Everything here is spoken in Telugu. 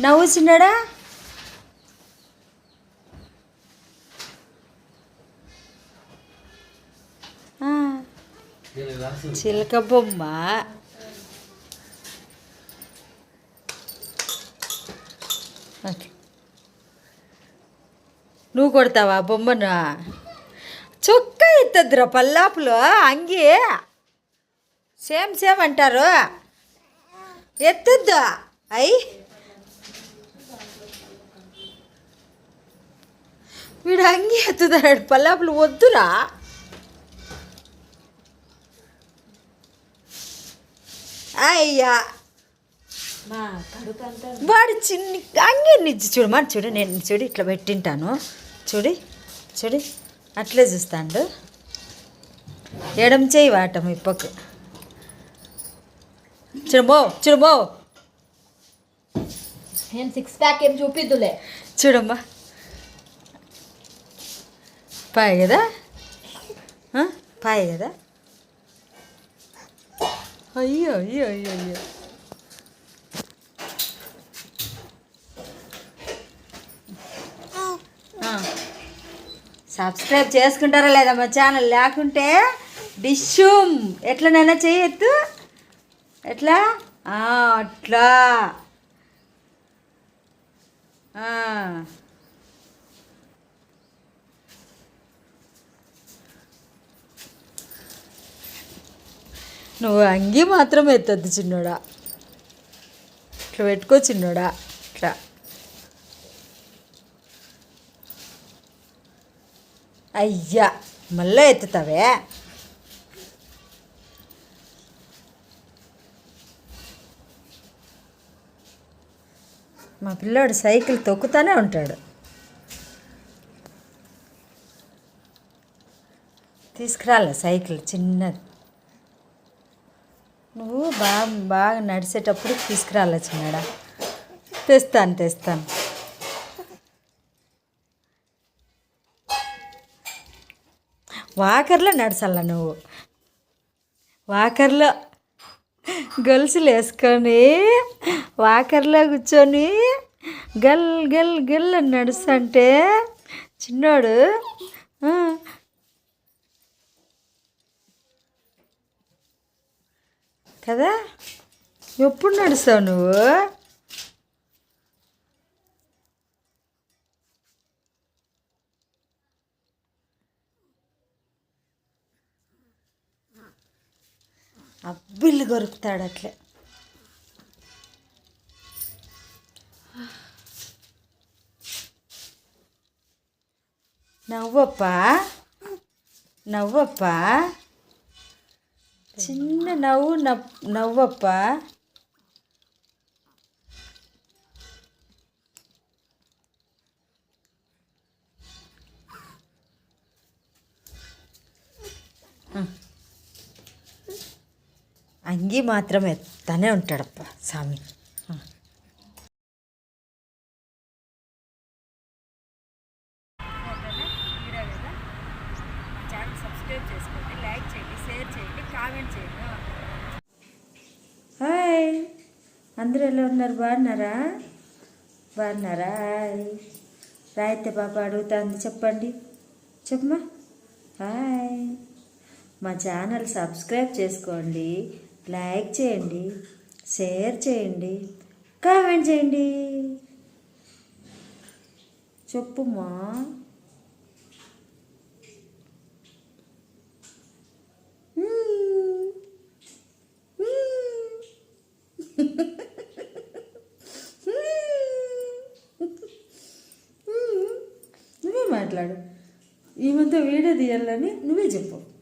నవ్వు చిలక బొమ్మ. నువ్వు కొడతావా బొమ్మను? చొక్క ఎత్తద్దురా పల్లాపులో అంగి. సేమ్ సేమ్ అంటారు. ఎత్తద్దు. అయ్యి వీడు అంగి ఎత్తుతాడు. పల్లాపులు వద్దురా. అయ్యా. వాడు చిన్ని అంగి నిచ్చి చూడు మరి చూడు నేను చూడు ఇట్లా పెట్టింటాను. చూడి చూడి అట్లే చూస్తాడు. ఎడం చేయి వాటం ఇప్పకు. చూడమో చూడమో నేను సిక్స్ ప్యాక్ ఏం చూపిద్దులే. చూడమ్మా. పాయ కదా? పాయ కదా? అయ్యో అయ్యో అయ్యో అయ్యో. సబ్స్క్రైబ్ చేసుకుంటారా లేదా మా ఛానల్ లేకుంటే డిష్యూమ్ ఎట్లనైనా చేయొద్దు. ఎట్లా? ఆ, అట్లా. నువ్వు అంగి మాత్రం ఎత్తద్దు చిన్నోడా. ఇట్లా పెట్టుకో చిన్నోడా. ఇట్లా. అయ్యా మళ్ళీ ఎత్తుతావే? మా పిల్లోడు సైకిల్ తొక్కుతానే ఉంటాడు. తీసుకురాలే సైకిల్ చిన్నది నువ్వు బాగా బాగా నడిచేటప్పుడు తీసుకురాలే చిన్నడా. తెస్తాను తెస్తాను. వాకర్లో నడచాల నువ్వు. వాకర్లో గొలుసులు వేసుకొని వాకర్లో కూర్చొని గల్ గల్ గల్ అని నడుస్తుంటే చిన్నోడు కదా? ఎప్పుడు నడుస్తావు నువ్వు? అబ్బిల్లు గొరుకుతాడు అట్లే. నవ్వప్ప? నవ్వప్ప? చిన్న నవ్వు నవ్వప్ప అంగి మాత్రం ఎత్తనే ఉంటాడప్ప స్వామి అందరూ ఎలా ఉన్నారు? బాగున్నారా? బాగున్నారా? హాయ్. రాయితే పాప అడుగుతుంది. చెప్పండి. చెప్పమ్మా. హాయ్. మా ఛానల్ సబ్స్క్రైబ్ చేసుకోండి. లైక్ చేయండి. షేర్ చేయండి. కామెంట్ చేయండి. చెప్పుమా మ్మ్. నువ్వే మాట్లాడు. ఈ మధ్య వీడియో తీయాలని నువ్వే చెప్పు.